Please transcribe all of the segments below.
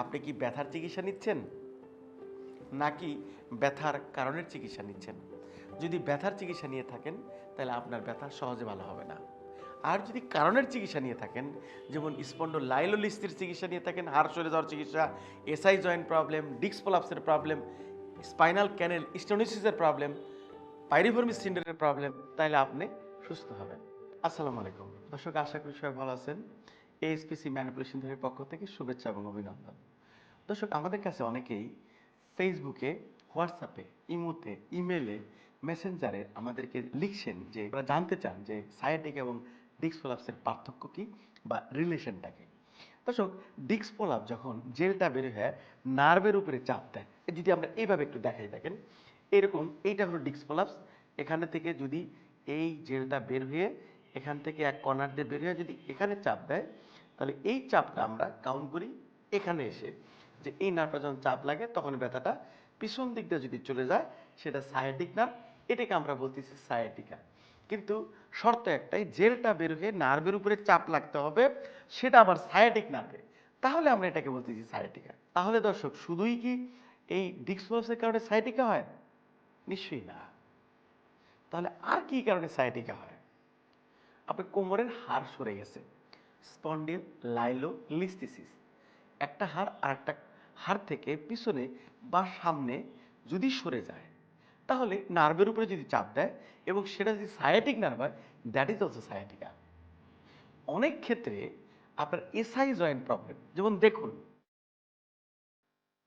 আপনি কি ব্যথার চিকিৎসা নিচ্ছেন? নাকি ব্যথার কারণের চিকিৎসা নিচ্ছেন? যদি ব্যথার চিকিৎসা নিয়ে থাকেন, তাহলে আপনার ব্যথা সহজে ভালো হবে না। আর যদি কারণের চিকিৎসা নিয়ে থাকেন, যেমন স্পন্ড লাইলোলিস্তির চিকিৎসা নিয়ে থাকেন, হাড় সরে যাওয়ার চিকিৎসা এসআই জয়েন্ট প্রবলেম ডিক্স প্রলাপসের প্রবলেম স্পাইনাল ক্যানেল স্টোনিসিসের প্রবলেম পাইরিফর্মিস সিন্ডারের প্রবলেম তাহলে আপনি সুস্থ হবেন। আসসালামু আলাইকুম। দর্শক, আশা করি সবাই ভালো আছেন। এএসপিসি ম্যানিপুলেশন ধরের পক্ষ থেকে শুভেচ্ছা এবং অভিনন্দন। দর্শক, আমাদের কাছে অনেকেই ফেসবুকে হোয়াটসঅ্যাপে ইমোতে ইমেলে মেসেঞ্জারে আমাদেরকে লিখছেন যে ওরা জানতে চান যে সায়াটিক এবং ডিক্স প্রলাপসের পার্থক্য কী বা রিলেশনটা কি। দর্শক ডিক্স প্রলাপ যখন জেলটা বের হয়ে নার্ভের উপরে চাপ দেয় যদি আমরা এইভাবে একটু দেখাই দেখেন, এরকম এইটা হলো ডিক্স প্রলাপস এখানে থেকে যদি এই জেলটা বের হয়ে এখান থেকে এক কর্নার দিয়ে বের হয়ে যদি এখানে চাপ দেয় তাহলে এই চাপটা আমরা কাউন্ট করি এখানে এসে। যে এই নার্ভটা যখন চাপ লাগে তখন ব্যথাটা পিছন দিক দিয়ে যদি চলে যায়, সেটা সায়াটিক নার্ভ এটাকে আমরা বলতেছি সায়াটিকা কিন্তু শর্ত একটাই, জেলটা বের হয়ে নার্ভের উপরে চাপ লাগতে হবে, সেটা আবার সায়াটিক নার্ভে তাহলে আমরা এটাকে বলতেছি সায়াটিকা তাহলে দর্শক, শুধুই কি এই ডিক্সপ্লোসের কারণে সায়াটিকা হয়? নিশ্চয়ই না। তাহলে আর কি কারণে সায়াটিকা হয়? আপনার কোমরের হাড় সরে গেছে। স্পন্ডিল লাইলো লিস্টিসিস একটা হাড় আর একটা হাড় থেকে পিছনে বা সামনে যদি সরে যায়, তাহলে নার্ভের উপরে যদি চাপ দেয় এবং সেটা যদি সায়াটিক নার্ভ হয় দ্যাট ইজ অলসো সায়াটিকা অনেক ক্ষেত্রে আপনার এসআই জয়েন্ট প্রবলেম যেমন দেখুন,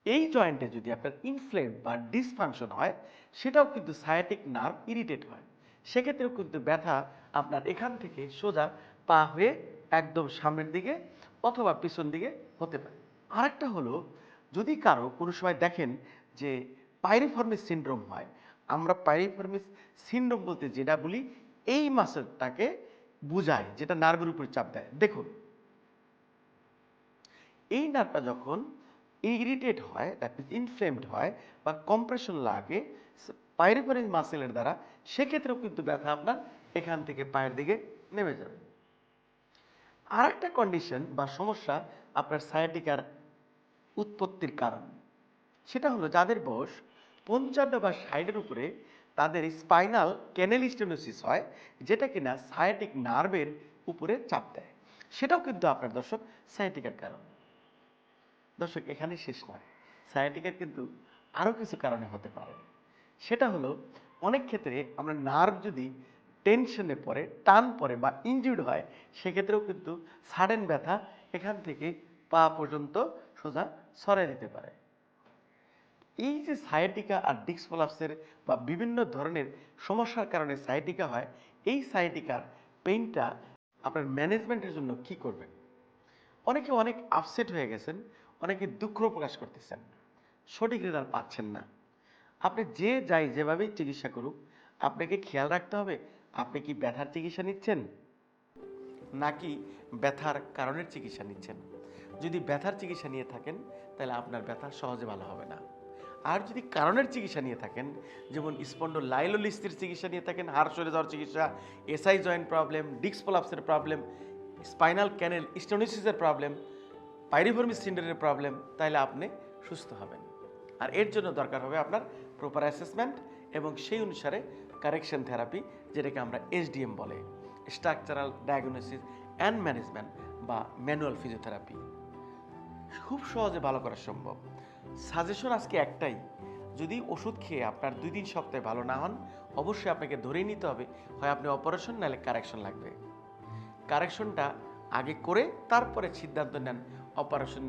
এই জয়েন্টে যদি আপনার ইনফ্লেম বা ডিসফাংশন হয়, সেটাও কিন্তু সায়াটিক নার্ভ ইরিটেট হয়। সেক্ষেত্রেও কিন্তু ব্যথা আপনার এখান থেকে সোজা পা হয়ে একদম সামনের দিকে অথবা পিছন দিকে হতে পারে। আরেকটা হলো, যদি কারও কোনো সময় দেখেন যে পাইরিফর্মিস সিনড্রোম হয়, আমরা পাইরিফর্মিস সিনড্রোম বলতে যেটা বলি, এই মাসেলটাকে বুঝায়, যেটা নার্ভের উপর চাপ দেয়। দেখুন, এই নার্ভটা যখন ইরিটেট হয় দ্যাট মিনস ইনফ্লেমড হয় বা কম্প্রেশন লাগে পাইরিফারিস মাসেলের দ্বারা, সেক্ষেত্রেও কিন্তু ব্যথা আপনার এখান থেকে পায়ের দিকে নেমে যাবে। আর একটা কন্ডিশন বা সমস্যা আপনার সায়াটিকার উৎপত্তির কারণ। সেটা হলো যাদের বয়স পঞ্চান্ন বা ষাটের উপরে তাদের স্পাইনাল ক্যানেলিস্টেনোসিস হয়, যেটা কিনা সায়াটিক নার্ভের উপরে চাপ দেয়। সেটাও কিন্তু আপনার দর্শক সায়াটিকার কারণ। দর্শক, এখানে শেষ নয়। সায়াটিকার কিন্তু আরও কিছু কারণে হতে পারে। সেটা হলো অনেক ক্ষেত্রে আমরা নার্ভ যদি টেনশনে পড়ে, টান পড়ে বা ইনজিউর্ড হয়, সেক্ষেত্রেও কিন্তু সাডেন ব্যথা এখান থেকে পা পর্যন্ত সোজা সরাই দিতে পারে। এই যে সায়াটিকা আর ডিক্স প্রলাপসের বা বিভিন্ন ধরনের সমস্যার কারণে সায়াটিকা হয়, এই সায়াটিকার পেইনটা আপনার ম্যানেজমেন্টের জন্য কি করবেন? অনেকে অনেক আপসেট হয়ে গেছেন, অনেকে দুঃখ প্রকাশ করতেছেন, সঠিক রেজাল্ট পাচ্ছেন না। আপনি যে যাই যেভাবেই চিকিৎসা করুক, আপনাকে খেয়াল রাখতে হবে আপনি কি ব্যথার চিকিৎসা নিচ্ছেন? নাকি ব্যথার কারণের চিকিৎসা নিচ্ছেন? যদি ব্যথার চিকিৎসা নিয়ে থাকেন, তাহলে আপনার ব্যথা সহজে ভালো হবে না। আর যদি কারণের চিকিৎসা নিয়ে থাকেন, যেমন স্পন্ড লাইলোলিস্তির চিকিৎসা নিয়ে থাকেন, হাড় সরে যাওয়ার চিকিৎসা এসআই জয়েন্ট প্রবলেম ডিক্স প্রলাপসের প্রবলেম স্পাইনাল ক্যানেল স্টোনিসিসের প্রবলেম পাইরিফর্মিস সিন্ডারের প্রবলেম তাহলে আপনি সুস্থ হবেন। আর এর জন্য দরকার হবে আপনার প্রপার অ্যাসেসমেন্ট এবং সেই অনুসারে কারেকশন থেরাপি যেটাকে আমরা এসডিএম বলে স্ট্রাকচারাল ডায়াগনোসিস অ্যান্ড ম্যানেজমেন্ট বা ম্যানুয়াল ফিজিওথেরাপি খুব সহজে ভালো করা সম্ভব। সাজেশন আজকে একটাই, যদি ওষুধ খেয়ে আপনার দুই তিন সপ্তাহে ভালো না হন, অবশ্যই আপনাকে ধরেই নিতে হবে, হয় আপনি অপারেশন নাহলে কারেকশন লাগবে। কারেকশনটা আগে করে তারপরে সিদ্ধান্ত নেন অপারেশন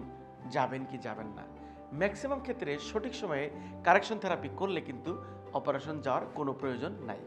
যাবেন কি যাবেন না। ম্যাক্সিমাম ক্ষেত্রে সঠিক সময়ে কারেকশন থেরাপি করলে কিন্তু অপারেশন যাওয়ার কোনো প্রয়োজন নাই।